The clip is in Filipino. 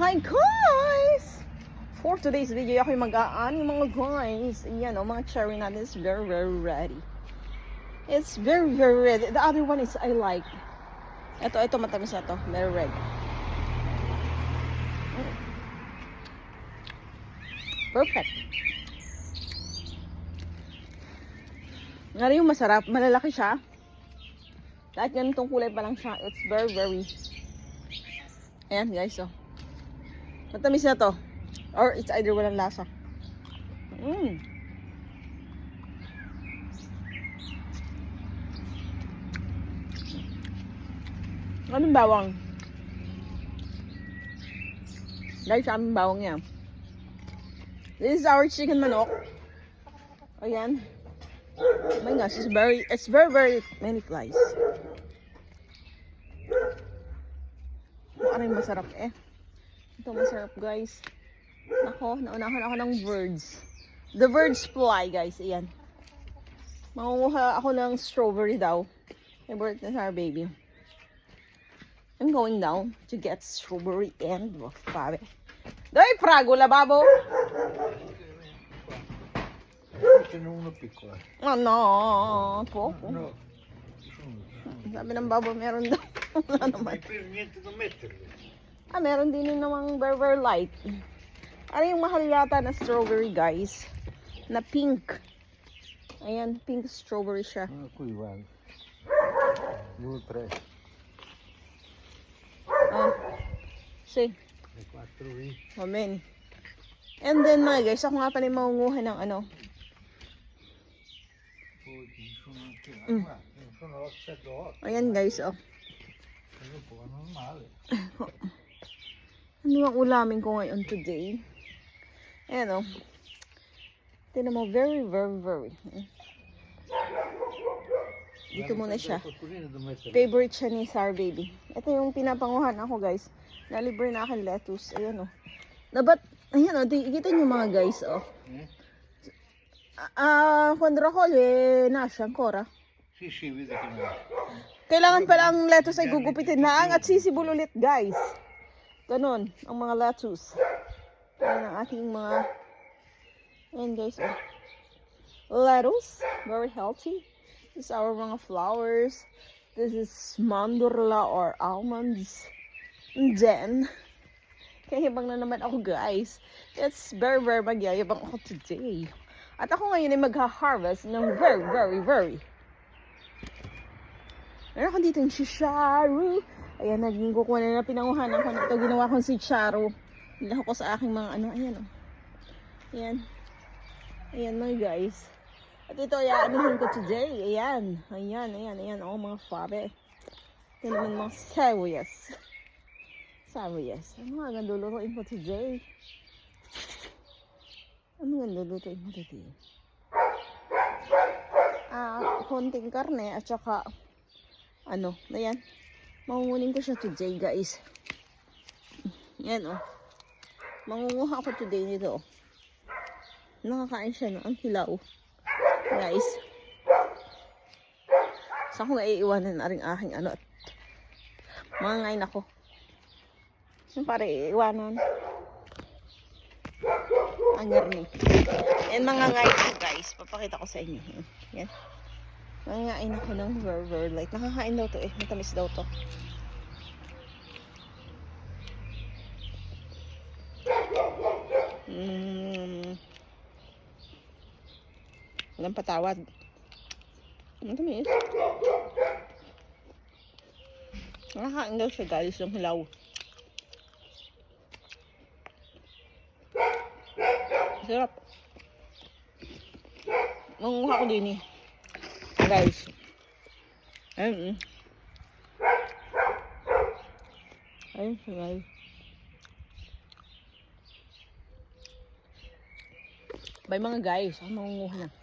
Hi guys! For today's video, ako yung mag-aani mga guys. Yan o, mga cherry natin is very, very ready. It's very, very ready. The other one is I like. Ito, ito matamis na to. Very red. Perfect. Nga yung masarap. Malalaki siya. Kahit ganitong kulay pa lang siya, it's very, very... Ayan guys, oh. Matamis na to. Or it's either walang lasa. Mm. Anong bawang? Guys, aming bawang yan. This is our chicken manok. Ayan. Oh my gosh, it's very, it's very, very many flies. Ano yung masarap eh. Ito masarap guys. Nako, naunahan ako ng birds. The birds fly guys, ayan. Mangunguha ako ng strawberry daw. Favorite na sa our baby. I'm going down to get strawberry and wasabi. Dai, prago lababo! Ce n'è uno piccolo. Ano? Po? No, Sabi ng babo, meron daw. Wala naman. niente da metterli. Ah, meron din yun namang very light. Ano yung mahal yata na strawberry, guys? Na pink. Ayan, pink strawberry siya. Ah, qui guarda. Due, tre, Ah. See, e lì. amen. And then mga guys, ako nga pala yung mangunguha ng ano. Mm. Ayan guys, oh. Dopo è normale. Ano ang ulamin ko ngayon today? Ayan, oh. Tinan mo, very, very, very. Dito muna siya. Favorite siya ni Sar Baby. Ito yung pinapanguhan ako guys. Nalibre na akin lettuce. Ayan o. Oh. Dapat, ayan o, oh, di- kita nyo mga guys oh. Eh? Ah, quando raccoglie nasce ancora. Sì, sì, vedi che. Kailangan pala ang lettuce ay gugupitin na ang at sisibol ulit guys. Ganon, ang mga lettuce. Ayan ang ating mga, ayan guys oh. Lettuce, very healthy. This is our mga flowers. This is mandorla or almonds. And then, kayabang na naman ako guys. It's very, very magyayabang ako today. At ako ngayon ay magha-harvest ng very, very, very Meron ako dito yung shisharu. Ayan, naging kukuha na na pinanguhanan ko na ito. Ginawa kong si Charo. Nilako ko sa aking mga ano. Ayan o. Ayan. Ayan mga guys. At ito, ayaanuhin ko today. Ayan. Ayan, ayan, ayan. O, mga fabe. Ito naman mga sawiyas. Sawiyas. Ano nga ang lulutuin ko today? Ano ang lulutuin mo today? Ah, konting karne at saka ano, na yan. Mangungunin ko siya today, guys. Yan, oh. Mangunguha ako today nito, oh. Nakakain siya ng ang hilaw. Guys. Saan ko naiiwanan na rin aking ano. at Mga ngayon ako. Yung para iiwanan. Ang garni. Yan mga ngayon guys. Papakita ko sa inyo. Yan. Nangain ako ng very light. Nakakain daw to eh. Matamis daw to. Mm. Walang patawad. Matamis. Nakakain daw siya guys yung hilaw. Sarap. Manguha ko din eh guys. Ayun. mm. Ayun siya guys. Bay mga guys, ako mangunguha na.